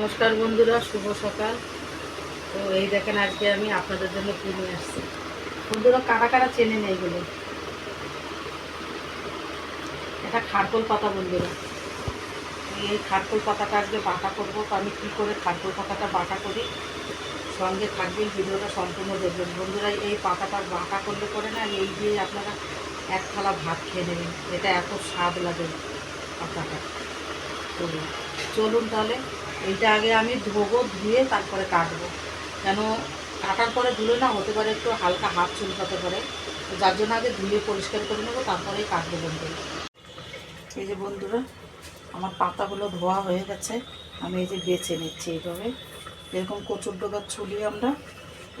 নমস্কার বন্ধুরা, শুভ সকাল। তো এই দেখেন আজকে আমি আপনাদের জন্য কি নিয়ে আসছি। বন্ধুরা, কারা কারা চেনে নেই এগুলো এটা খারকোল পাতা বন্ধুরা। এই খারকোল পাতাটা আজকে বাটা করব। তো আমি কী করে খারকোল পাতাটা বাটা করি? সঙ্গে থাকবেন, ভিডিওটা সম্পূর্ণ দেখবেন। বন্ধুরা, এই পাতাটা বাটা করলে পরে না, এই দিয়ে আপনারা এক থালা ভাত খেয়ে নেবেন। এটা এত স্বাদ লাগে পাতাটা। চলুন তাহলে। এইটা আগে আমি ধোবো, ধুয়ে তারপরে কাটবো। কেন কাটার পরে ধুলে না হতে পারে একটু হালকা হাত চুলকাতে পারে। তো যার জন্য আগে ধুয়ে পরিষ্কার করে নেব, তারপরেই কাটবো বন্ধুরা এই যে বন্ধুরা, আমার পাতাগুলো ধোয়া হয়ে গেছে। আমি এই যে বেছে নিচ্ছি এইভাবে। যেরকম কচুর ডোগার ছুলি আমরা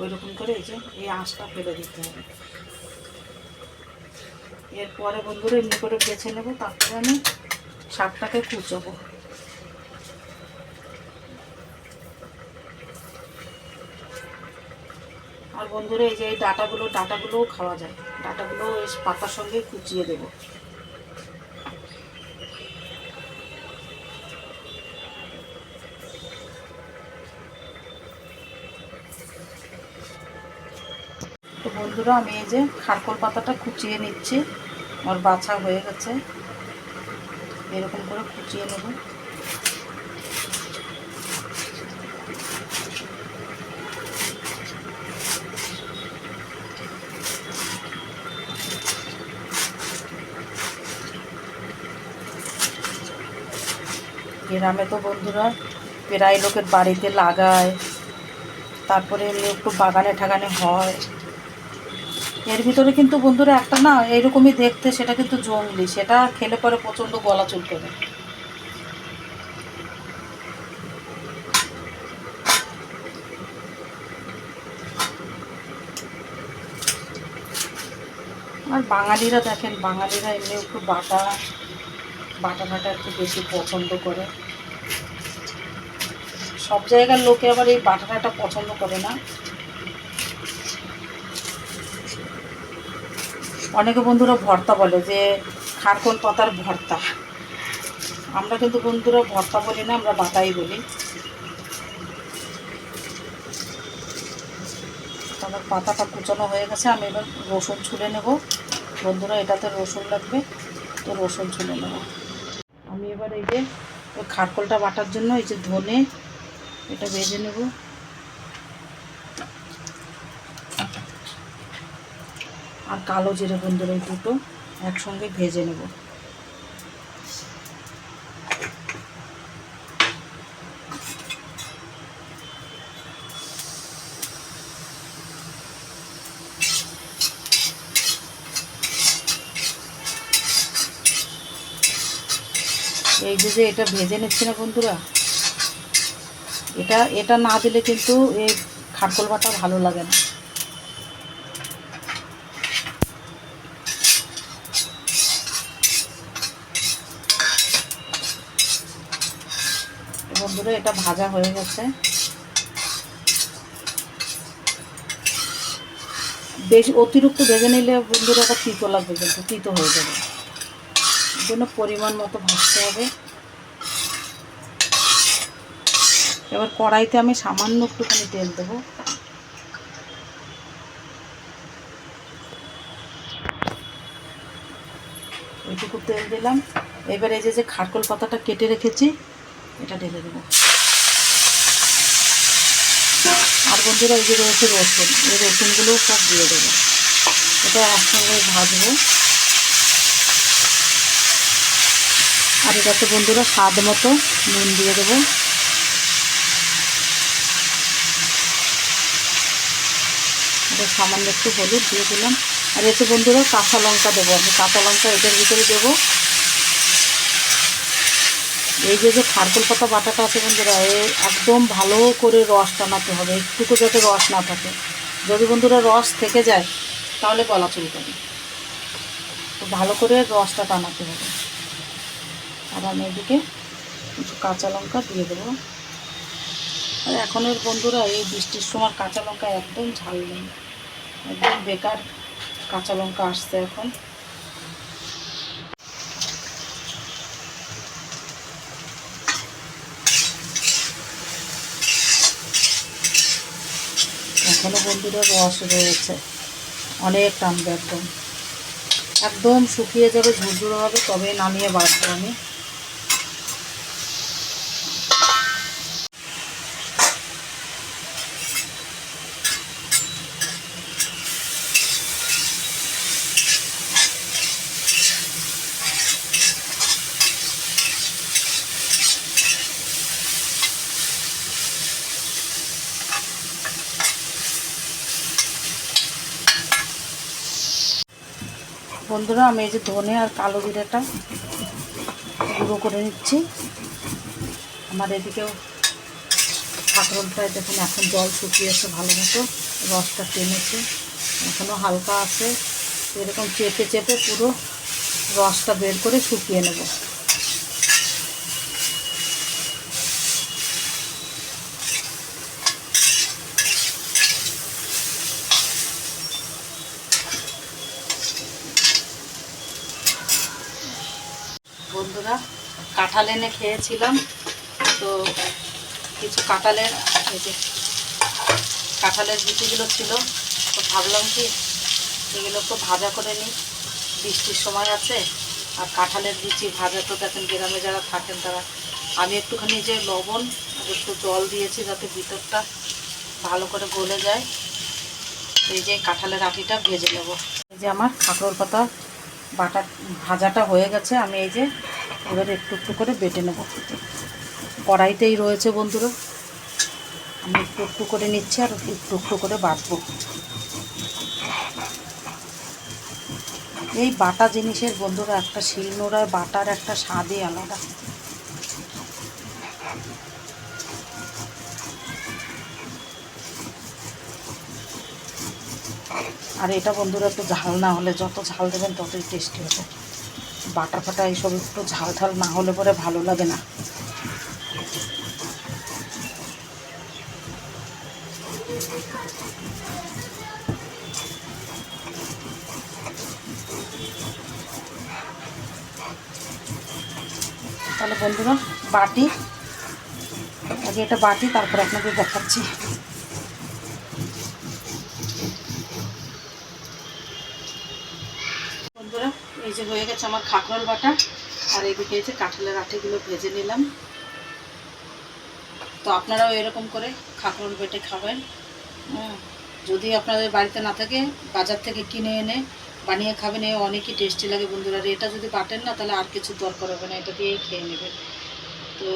ওই রকম করে এই যে, এই আঁশটা ফেলে দিতে হবে। এরপরে বন্ধুরা এমনি করে বেছে নেব, তারপরে আমি শাকটাকে কুচোবো। আর বন্ধুরা এই যে এই ডাটাগুলো, ডাটাগুলোও খাওয়া যায়। ডাটাগুলো পাতার সঙ্গে কুচিয়ে দেবো। তো বন্ধুরা, আমি এই যে খারকোল পাতাটা কুচিয়ে নিচ্ছি। আমার বাছা হয়ে গেছে। এরকম করে কুচিয়ে নেব। গ্রামে তো বন্ধুরা প্রায় লোকের বাড়িতে লাগায়, তারপরে এমনি একটু বাগানে ঠাগানে হয়। এর ভিতরে কিন্তু বন্ধুরা একটা না, এরকমই দেখতে, সেটা কিন্তু জঙ্গলি, সেটা খেলে পরে প্রচণ্ড গলা চুলকে দেয় আর বাঙালিরা দেখেন, বাঙালিরা এমনি একটু বাটা। বাটা ফাটা একটু বেশি পছন্দ করে। সব জায়গার লোকে আবার এই বাটাটাটা পছন্দ করে না। অনেকে বন্ধুরা ভর্তা বলে যে খারকোল পাতার ভর্তা? আমরা কিন্তু বন্ধুরা ভর্তা বলি না, আমরা বাটাই বলি। আমার পাতাটা কুচানো হয়ে গেছে, আমি এবার রসুন ছুলে নেব। বন্ধুরা, এটাতে রসুন লাগবে, তো রসুন ছুলে নেব। আমি এবার এই যে ওই খারকোলটা বাটার জন্য এই যে ধনে এটা বেজে নেব। আর কালো জিরে বন্ধুরা এই দুটো একসঙ্গে ভেজে নেব। এই যে যে এটা ভেজে নিচ্ছি না বন্ধুরা, এটা এটা না দিলে কিন্তু এই খারকোল বাটা ভালো লাগে না। বন্ধুরা, এটা ভাজা হয়ে গেছে। বেশি অতিরিক্ত ভেজে নিলে বন্ধুরা এটা তিতো লাগবে কিন্তু, তিতো হয়ে যাবে। জন্য পরিমাণ মতো ভাজতে হবে। এবার কড়াইতে আমি সামান্য একটুখানি তেল দেবো। এইটুকু তেল দিলাম। এবার এই যে যে পাতাটা কেটে রেখেছি, এটা ঢেলে দেবো। আর বন্ধুরা, এই যে রয়েছে রসুন, এই রসুনগুলোও সব দিয়ে দেবো। এটা একসঙ্গে ভাজবো। আর এটাতে বন্ধুরা স্বাদ মতো নুন দিয়ে দেবো। সামান্য একটু হলুদ দিয়ে দিলাম। আর এতে বন্ধুরা কাঁচা লঙ্কা দেবো আমি, কাঁচা লঙ্কা এটার ভিতরে দেবো। এই যে যে খারকোল পাতা বাটাটা আছে বন্ধুরা, এ একদম ভালো করে রস টানাতে হবে, একটুকু যাতে রস না থাকে। যদি বন্ধুরা রস থেকে যায়, তাহলে গলা চুলকাবে তো ভালো করে রসটা টানাতে হবে। আর আমি এদিকে কিছু কাঁচা লঙ্কা দিয়ে দেবো। আর এখনের বন্ধুরা, এই বৃষ্টির সময় কাঁচা লঙ্কা একদম ঝাল নেই। একদম বেকার কাঁচা লঙ্কা আসছে এখন। এখনও বন্ধুরা রস রয়েছে। অনেক টানবে একদম। একদম শুকিয়ে যাবে, ঝুরঝুর হবে তবে নামিয়ে বাড়বো আমি। বন্ধুরা, আমি এই যে ধনে আর কালো জিরাটা গুঁড়ো করে নিচ্ছি। আমার এদিকেও কাঁকরোলটায় দেখুন, এখন জল শুকিয়েছে ভালো মতো রসটা টেনেছে। এখনও হালকা আছে। এরকম চেপে চেপে পুরো রসটা বের করে শুকিয়ে নেব বন্ধুরা কাঁঠাল এনে খেয়েছিলাম। তো কিছু কাঁঠালের, এই যে কাঁঠালের বিচিগুলো ছিল, তো ভাবলাম কি এগুলো তো ভাজা করে নিই। বৃষ্টির সময় আছে, আর কাঁঠালের বিচি ভাজা তো দেখেন গ্রামে যারা থাকেন তারা। আমি একটুখানি যে লবণ আর একটু জল দিয়েছি যাতে ভিতরটা ভালো করে গলে যায়। এই যে কাঁঠালের আটিটা ভেজে নেব। এই যে আমার কাঁকরোল পাতা বাটা ভাজাটা হয়ে গেছে। আমি এই যে এবারে একটু একটু করে বেটে নেব। কড়াইতেই রয়েছে বন্ধুরা। আমি একটু একটু করে নিচ্ছি আর একটু একটু করে বাটবো। এই বাটা জিনিসের বন্ধুরা, একটা শিলনোড়ার বাটার একটা স্বাদই আলাদা। আর এটা বন্ধুরা একটু ঝাল না হলে, যত ঝাল দেবেন ততই টেস্টি হবে। বাটা ফাটা এইসব একটু ঝাল ঝাল না হলে পরে ভালো লাগে না। তাহলে বন্ধুরা, বাটি, আগে এটা বাটি, তারপর আপনাদের দেখাচ্ছি বন্ধুরা এই যে হয়ে গেছে আমার খাকরল বাটা, আর এদিকে এই কাঁঠালের আটিগুলো ভেজে নিলাম। তো আপনারাও এরকম করে খাকরল বেটে খাবেন। যদি আপনাদের বাড়িতে না থাকে, বাজার থেকে কিনে এনে বানিয়ে খাবেন, এ অনেকই টেস্টি লাগে বন্ধুরা। আর এটা যদি বাটেন না, তাহলে আর কিছু দরকার হবে না, এটা দিয়েই খেয়ে নেবেন। তো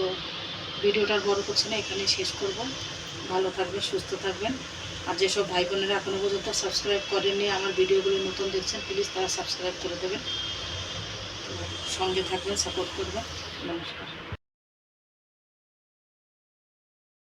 ভিডিওটার বড় করছি না, এখানেই শেষ করব। ভালো থাকবেন, সুস্থ থাকবেন। আর যেসব ভাই বোনেরা এখনও পর্যন্ত সাবস্ক্রাইব করেননি, আমার ভিডিওগুলো নতুন দেখছেন প্লিজ তারা সাবস্ক্রাইব করে দেবেন। সঙ্গে থাকবেন সাপোর্ট করবেন। নমস্কার।